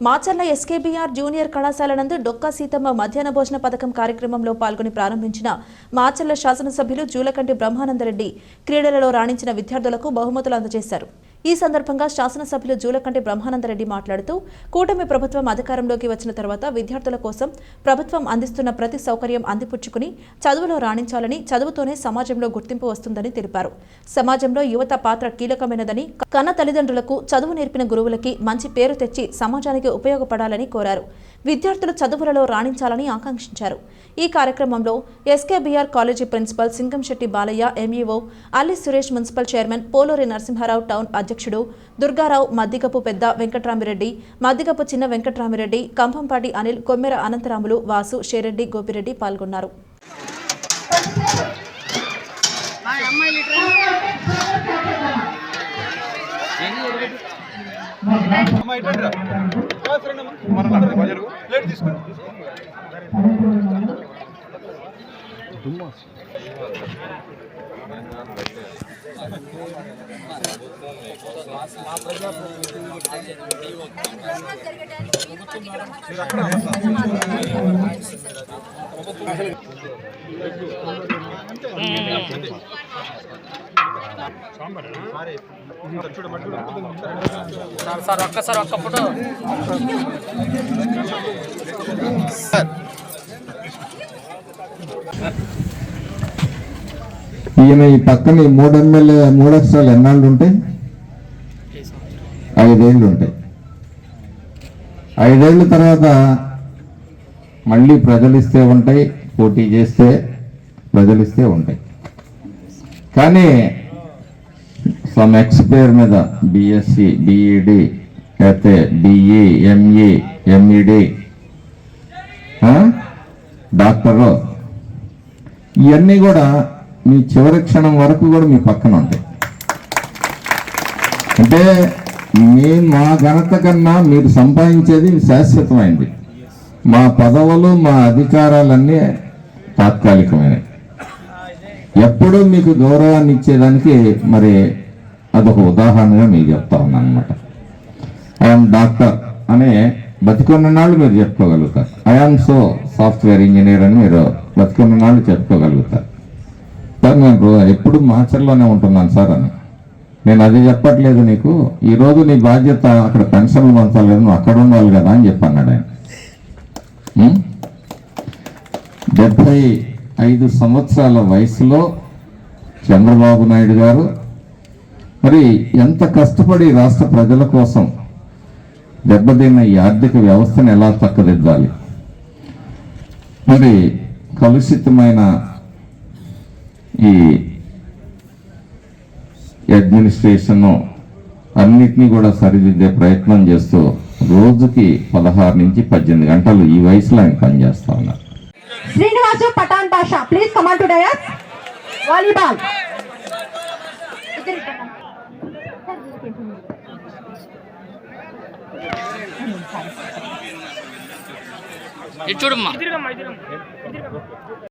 Macherla SKBR junior కళాశాల నందు డొక్కా సీతమ్మ మధ్యాహ్న భోజన పథకం కార్యక్రమంలో పాల్గొని ప్రారంభించిన మాచర్ల శాసనసభ్యులు జూలకంటి బ్రహ్మానందరెడ్డి క్రీడలలో రాణించిన విద్యార్థులకు బహుమతులు అందజేశారు. ఈ సందర్భంగా శాసనసభ్యులు జూలకంటి బ్రహ్మానందరెడ్డి మాట్లాడుతూ కూటమి ప్రభుత్వం అధికారంలోకి వచ్చిన తర్వాత విద్యార్థుల కోసం ప్రభుత్వం అందిస్తున్న ప్రతి సౌకర్యం అందిపుచ్చుకుని చదువులో రాణించాలని చదువుతోనే సమాజంలో గుర్తింపు వస్తుందని తెలిపారు. సమాజంలో యువత పాత్ర కీలకమైనదని కన్న తల్లిదండ్రులకు చదువు నేర్పిన గురువులకి మంచి పేరు తెచ్చి సమాజానికి ఉపయోగపడాలని కోరారు. విద్యార్థులు చదువులలో రాణించాలని ఆకాంక్షించారు. ఈ కార్యక్రమంలో SKBR college principal Singamsetti Balayya MEO Alli Suresh municipal chairman Poluri Narasimharao town అధ్యక్షుడు దుర్గారావు మద్దిగపు పెద్ద వెంకట్రామిరెడ్డి మద్దిగపు చిన్న వెంకట్రామిరెడ్డి కంభంపాటి అనిల్ కొమ్మెర అనంతరాములు వాసు షేరెడ్డి గోపిరెడ్డి పాల్గొన్నారు. అమ్మా సార్ సార్ ఒక్కసారి ఒక్క ఫోటో. సార్ ఈయన ఈ పక్కన ఈ మూడు ఎమ్మెల్యే మూడు అక్షరాలు ఎన్నాళ్ళు ఉంటాయి? ఐదేళ్ళు ఉంటాయి. ఐదేళ్ళ తర్వాత మళ్ళీ ప్రజలిస్తే ఉంటాయి పోటీ చేస్తే ప్రజలిస్తే ఉంటాయి. కానీ సమ్ ఎక్స్ పేరు మీద బిఎస్సి బిఈడి లేకపోతే బిఈ ఎంఈ ఎంఈడి డాక్టరు. ఇవన్నీ కూడా మీ చివరి క్షణం వరకు కూడా మీ పక్కన ఉంటాయి అంటే మీ మా ఘనత కన్నా మీరు సంపాదించేది శాశ్వతమైంది. మా పదవులు మా అధికారాలన్నీ తాత్కాలికమైనవి. ఎప్పుడూ మీకు గౌరవాన్ని ఇచ్చేదానికి మరి అదొక ఉదాహరణగా మీకు చెప్తా ఉన్నాను అనమాట ఐఎమ్ డాక్టర్ అనే బతికున్న నాళ్ళు మీరు చెప్పుకోగలుగుతారు. I am so software engineer అని మీరు బతికున్న నాళ్ళు చెప్పుకోగలుగుతారు. సార్ నేను ఎప్పుడు మాచర్లోనే ఉంటున్నాను సార్ అని. నేను అది చెప్పట్లేదు నీకు. ఈ రోజు నీ బాధ్యత అక్కడ పెన్షన్లు పంచలేదు నువ్వు అక్కడ ఉండాలి కదా అని చెప్పన్నాడు ఆయన. డెబ్భై ఐదు సంవత్సరాల వయసులో చంద్రబాబు నాయుడు గారు మరి ఎంత కష్టపడి రాష్ట్ర ప్రజల కోసం దెబ్బతిన్న ఈ ఆర్థిక వ్యవస్థను ఎలా చక్కదిద్దాలి మరి కలుషితమైన ఈ అడ్మినిస్ట్రేషన్ అన్నిటినీ కూడా సరిదిద్దే ప్రయత్నం చేస్తూ రోజుకి పదహారు నుంచి పద్దెనిమిది గంటలు ఈ వయసులో ఆయన పనిచేస్తా ఉన్నారు. Srinivasu Pathan Basha. Please come on to dais volleyball చూడమ్మా.